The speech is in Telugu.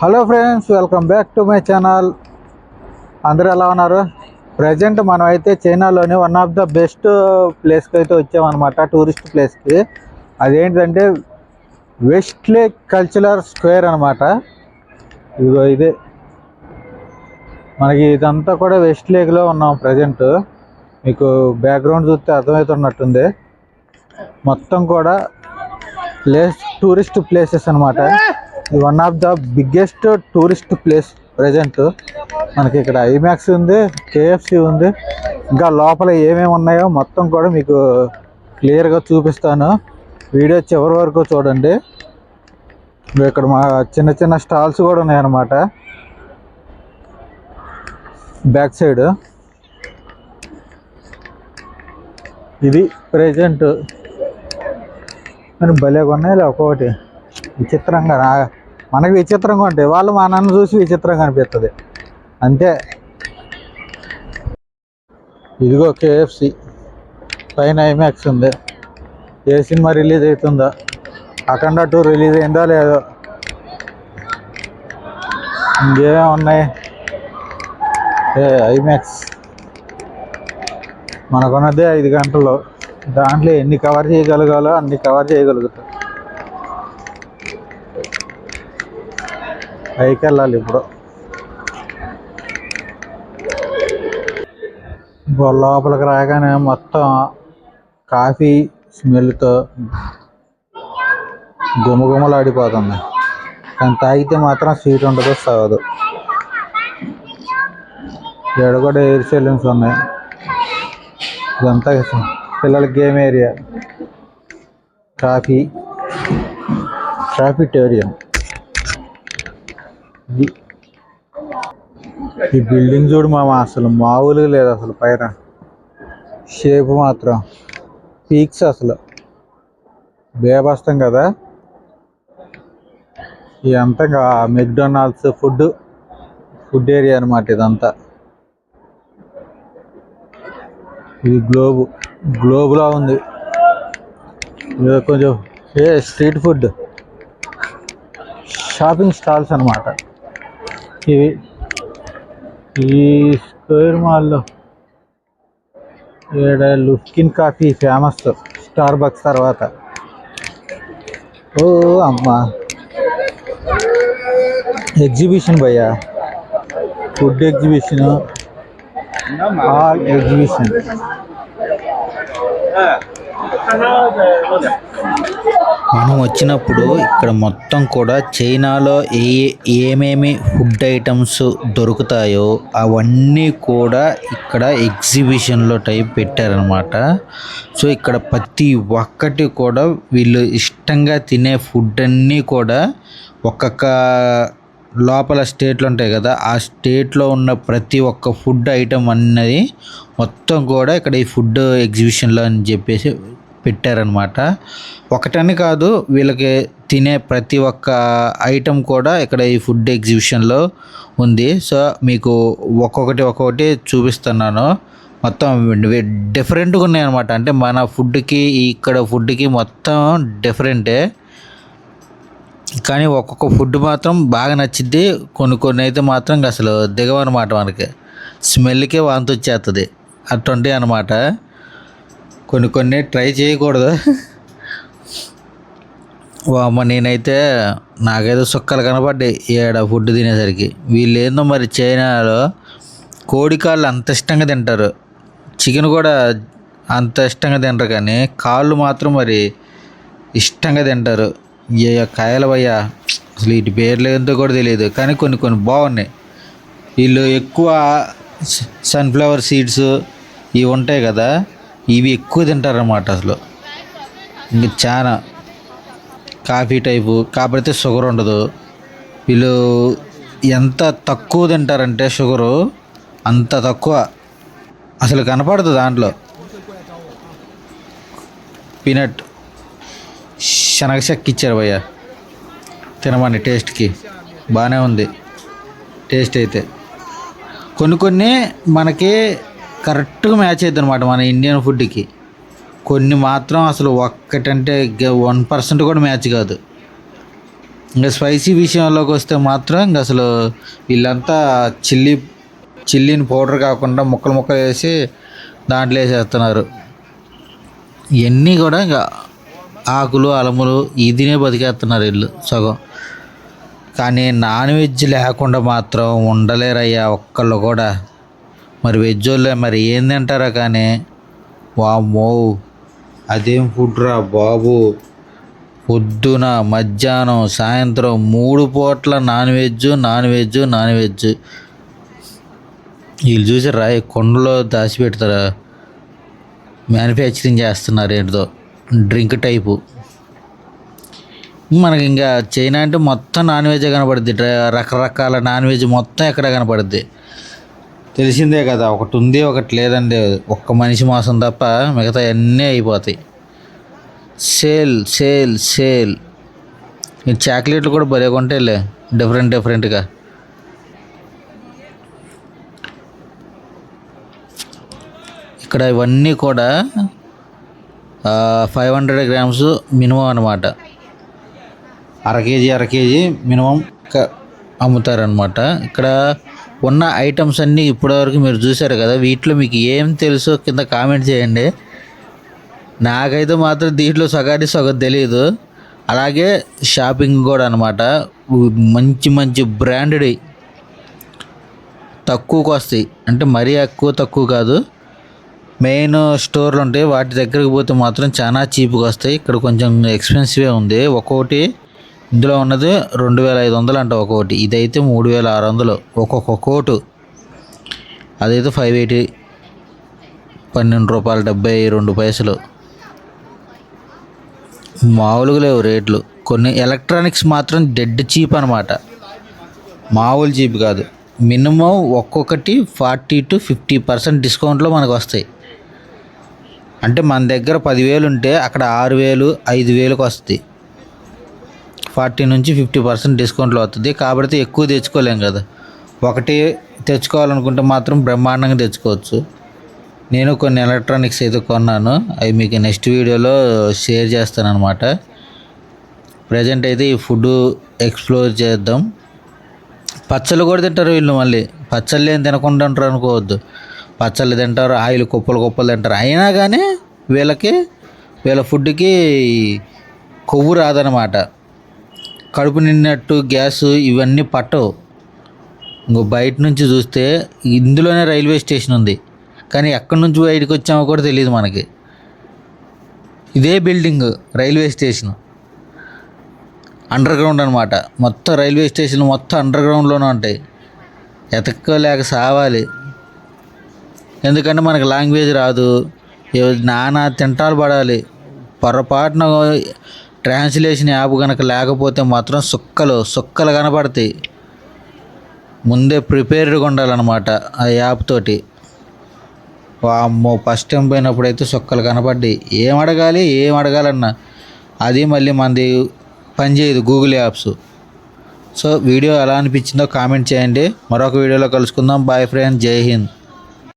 Hello friends welcome back to my channel అందరూ ఎలా ఉన్నారు? ప్రజెంట్ మనం అయితే చైనాలోని వన్ ఆఫ్ ద బెస్ట్ ప్లేస్కి అయితే వచ్చామన్నమాట టూరిస్ట్ ప్లేస్కి అదేంటంటే వెస్ట్ లేక్ కల్చరల్ స్క్వేర్ అనమాట ఇదిగో ఇదే. మనకి ఇదంతా కూడా వెస్ట్ లేక్లో ఉన్నాం ప్రజెంట్ మీకు బ్యాక్గ్రౌండ్ చూస్తే అర్థమవుతున్నట్టుంది. మొత్తం కూడా ప్లేస్ టూరిస్ట్ ప్లేసెస్ అనమాట ఇది one of the biggest tourist place present మనకి ఇక్కడ ఐమాక్స్ ఉంది కేఎఫ్సి ఉంది. ఇంకా లోపల ఏమేమి ఉన్నాయో మొత్తం కూడా మీకు క్లియర్గా చూపిస్తాను. వీడియో చివరి వరకు చూడండి. ఇక్కడ మా చిన్న చిన్న స్టాల్స్ కూడా ఉన్నాయన్నమాట. Back side. ఇది ప్రజెంట్ మరి భలేగా ఉన్నాయి ఒక్కొక్కటి. విచిత్రంగా నా మనకి విచిత్రంగా ఉంటాయి. వాళ్ళు మా నన్ను చూసి విచిత్రంగా అనిపిస్తుంది. అంతే. ఇదిగో కేఎఫ్సి పైన ఐమాక్స్ ఉంది. ఏ సినిమా రిలీజ్ అవుతుందో. అఖండ టూ రిలీజ్ అయిందో లేదో. ఇంకేమేమి ఉన్నాయి? ఏ ఐమాక్స్. మనకున్నదే ఐదు గంటలు. దాంట్లో ఎన్ని కవర్ చేయగలగాలో అన్ని కవర్ చేయగలుగుతాం. పైకి వెళ్ళాలి ఇప్పుడు లోపలికి రాగానే మొత్తం కాఫీ స్మెల్తో గుమగుమలాడిపోతుంది. కానీ తాగితే మాత్రం స్వీట్ ఉండదు సాగదు ఇక్కడ కూడా ఎయిర్ సెలూన్స్ ఉన్నాయి. ఇదంతా పిల్లల గేమ్ ఏరియా. కాఫీ. కాఫీటేరియం ఇది ఈ బిల్డింగ్ చూడు మామ అసలు మామూలుగా లేదు అసలు పైన. షేప్ మాత్రం పీక్స్ అసలు. బేబస్తం కదా. ఇదంతా ఇంకా మెక్డొనాల్డ్స్ ఫుడ్ ఫుడ్ ఏరియా అనమాట ఇదంతా. ఇది గ్లోబు గ్లోబులా ఉంది. ఇది కొంచెం a street food shopping stalls అనమాట ఇవి ఈ స్క్వేర్ మాల్లో ఈడ లుస్కిన్ కాఫీ ఫేమస్ స్టార్ బక్స్ తర్వాత ఓ అమ్మా ఎగ్జిబిషన్ భయ్యా ఫుడ్ ఎగ్జిబిషన్ ఆల్ ఎగ్జిబిషన్ మనం వచ్చినప్పుడు ఇక్కడ మొత్తం కూడా చైనాలో ఏ ఏమేమి ఫుడ్ ఐటమ్స్ దొరుకుతాయో అవన్నీ కూడా ఇక్కడ ఎగ్జిబిషన్లో టైప్ పెట్టారనమాట సో ఇక్కడ ప్రతి ఒక్కటి కూడా వీళ్ళు ఇష్టంగా తినే ఫుడ్ అన్నీ కూడా ఒక్కొక్క లోపల స్టేట్లు ఉంటాయి కదా ఆ స్టేట్లో ఉన్న ప్రతి ఒక్క ఫుడ్ ఐటమ్ అన్నది మొత్తం కూడా ఇక్కడ ఈ ఫుడ్ ఎగ్జిబిషన్లో అని చెప్పేసి పెట్టారనమాట ఒకటని కాదు వీళ్ళకి తినే ప్రతి ఒక్క ఐటెం కూడా ఇక్కడ ఈ ఫుడ్ ఎగ్జిబిషన్లో ఉంది. సో మీకు ఒక్కొక్కటి ఒక్కొక్కటి చూపిస్తున్నాను. మొత్తం డిఫరెంట్గా ఉన్నాయి అనమాట అంటే మన ఫుడ్కి ఇక్కడ ఫుడ్కి మొత్తం డిఫరెంటే. కానీ ఒక్కొక్క ఫుడ్ మాత్రం బాగా నచ్చిద్ది. కొన్ని కొన్ని అయితే మాత్రం అసలు దిగవన్నమాట మనకి. స్మెల్కే వాంతి వచ్చేస్తుంది అటువంటి అనమాట కొన్ని కొన్ని ట్రై చేయకూడదు. అమ్మ నేనైతే నాకైతే సుక్కలు కనపడ్డాయి ఏడ ఫుడ్ తినేసరికి. వీళ్ళు ఏందో మరి చైనాలో కోడికాళ్ళు అంత ఇష్టంగా తింటారు. చికెన్ కూడా అంత ఇష్టంగా తింటారు కానీ కాళ్ళు మాత్రం మరి ఇష్టంగా తింటారు. ఏ కాయల భయ్యా. అసలు వీటి పేర్లు ఏంటో కూడా తెలియదు కానీ కొన్ని కొన్ని బాగున్నాయి. వీళ్ళు ఎక్కువ సన్ఫ్లవర్ సీడ్స్ ఇవి ఉంటాయి కదా ఇవి ఎక్కువ తింటారన్నమాట అసలు. ఇంక చాలా కాఫీ టైపు కాకపోతే షుగర్ ఉండదు. వీళ్ళు ఎంత తక్కువ తింటారంటే షుగరు అంత తక్కువ. అసలు కనపడదు దాంట్లో. పీనట్ శనగ చెక్క ఇచ్చారు భయ్య. తినమని టేస్ట్కి. బాగానే ఉంది. టేస్ట్ అయితే. కొన్ని కొన్ని మనకి కరెక్ట్గా మ్యాచ్ అవుతుంది అనమాట మన ఇండియన్ ఫుడ్కి. కొన్ని మాత్రం అసలు ఒక్కటంటే వన్ పర్సెంట్ కూడా మ్యాచ్ కాదు. ఇంకా స్పైసీ విషయంలోకి వస్తే మాత్రం ఇంక అసలు వీళ్ళంతా చిల్లీ చిల్లీని పౌడర్ కాకుండా ముక్కలు ముక్కలు వేసి దాంట్లో వేసేస్తున్నారు. ఇవన్నీ కూడా ఇంకా ఆకులు అలములు ఇదినే బతికేస్తున్నారు వీళ్ళు సగం. కానీ నాన్ వెజ్ లేకుండా మాత్రం ఉండలేరయ్యా ఒక్కళ్ళు కూడా. మరి వెజ్ వాళ్ళే మరి ఏం తింటారా కానీ? వామ్మో అదేం ఫుడ్ రా బాబు. పొద్దున మధ్యాహ్నం సాయంత్రం మూడు పూట్ల non veg non veg non veg వీళ్ళు చూసారా రాయి కొండలో దాచిపెడతారా మ్యానుఫ్యాక్చరింగ్ చేస్తున్నారు ఏంటిదో. Drink type. మనకి ఇంకా చైనా అంటే మొత్తం నాన్ వెజ్ కనపడుద్ది రకరకాల నాన్ వెజ్ మొత్తం ఎక్కడ కనపడుద్ది? తెలిసిందే కదా ఒకటి ఉంది ఒకటి లేదండి. ఒక్క మనిషి మాసం తప్ప మిగతా అన్నీ అయిపోతాయి. Sale sale sale. ఈ చాక్లెట్లు కూడా భలే కొంటేలే డిఫరెంట్ డిఫరెంట్గా. ఇక్కడ ఇవన్నీ కూడా ఫైవ్ హండ్రెడ్ గ్రామ్స్ మినిమం అనమాట అర కేజీ అర కేజీ మినిమం క- అమ్ముతారనమాట ఇక్కడ ఉన్న ఐటమ్స్ అన్నీ ఇప్పటివరకు మీరు చూశారు కదా వీటిలో మీకు ఏం తెలుసో కింద కామెంట్ చేయండి. నాకైతే మాత్రం దీంట్లో సగానికి సగం తెలియదు అలాగే షాపింగ్ కూడా అనమాట మంచి మంచి బ్రాండెడ్ తక్కువకు వస్తాయి. అంటే మరీ ఎక్కువ తక్కువ కాదు. మెయిన్ స్టోర్లు ఉంటాయి. వాటి దగ్గరికి పోతే మాత్రం చాలా చీప్గా వస్తాయి. ఇక్కడ కొంచెం ఎక్స్పెన్సివే ఉంది. ఒక్కొక్కటి ఇందులో ఉన్నది రెండు వేల ఐదు వందలు అంట ఒక్కొక్కటి. ఇదైతే మూడు వేల ఆరు వందలు. ఒక్కొక్క కోటు. అదైతే ఫైవ్ ఎయిటీ పన్నెండు రూపాయలు డెబ్బై రెండు పైసలు. మామూలుగా లేవు రేట్లు. కొన్ని ఎలక్ట్రానిక్స్ మాత్రం డెడ్ చీప్ అనమాట మామూలు చీప్ కాదు. మినిమం ఒక్కొక్కటి ఫార్టీ టు ఫిఫ్టీ పర్సెంట్ డిస్కౌంట్లో మనకు వస్తాయి. అంటే మన దగ్గర పదివేలు ఉంటే అక్కడ ఆరు వేలు ఐదు వేలకు వస్తుంది ఫార్టీ నుంచి ఫిఫ్టీ పర్సెంట్ డిస్కౌంట్లో వస్తుంది. కాబట్టి ఎక్కువ తెచ్చుకోలేం కదా. ఒకటి తెచ్చుకోవాలనుకుంటే మాత్రం బ్రహ్మాండంగా తెచ్చుకోవచ్చు. నేను కొన్ని ఎలక్ట్రానిక్స్ అయితే కొన్నాను. అవి మీకు నెక్స్ట్ వీడియోలో షేర్ చేస్తాను అనమాట ప్రజెంట్ అయితే ఈ ఫుడ్ ఎక్స్ప్లోర్ చేద్దాం. పచ్చళ్ళు కూడా తింటారు వీళ్ళు మళ్ళీ. పచ్చళ్ళు ఏం తినకుండా ఉంటారు అనుకోవద్దు. పచ్చళ్ళు తింటారు ఆయిల్ కుప్పలు కుప్పలు తింటారు. అయినా కానీ వీళ్ళకి వీళ్ళ ఫుడ్కి కొవ్వు రాదనమాట కడుపు నిన్నట్టు గ్యాస్ ఇవన్నీ పట్టవు. ఇంకో బయట నుంచి చూస్తే ఇందులోనే రైల్వే స్టేషన్ ఉంది. కానీ ఎక్కడి నుంచి బయటకు వచ్చామో కూడా తెలియదు మనకి. ఇదే building railway station. Under ground అనమాట మొత్తం రైల్వే స్టేషన్ మొత్తం అండర్ గ్రౌండ్లోనే ఉంటాయి. ఎతక్కోలేక సావాలి. ఎందుకంటే మనకు లాంగ్వేజ్ రాదు. నానా తింటాలు పడాలి. పొరపాటున ట్రాన్స్లేషన్ యాప్ కనుక లేకపోతే మాత్రం సుక్కలు సుక్కలు కనపడతాయి. ముందే ప్రిపేర్డ్గా ఉండాలన్నమాట ఆ యాప్ తోటి. వామ్మో ఫస్ట్ టైం పోయినప్పుడు అయితే సుక్కలు కనపడ్డాయి. ఏం అడగాలి ఏం అడగాలన్నా. అది మళ్ళీ మనది పనిచేయదు గూగుల్ యాప్స్. సో వీడియో ఎలా అనిపించిందో కామెంట్ చేయండి. మరొక వీడియోలో కలుసుకుందాం. బాయ్ ఫ్రెండ్ జై హింద్.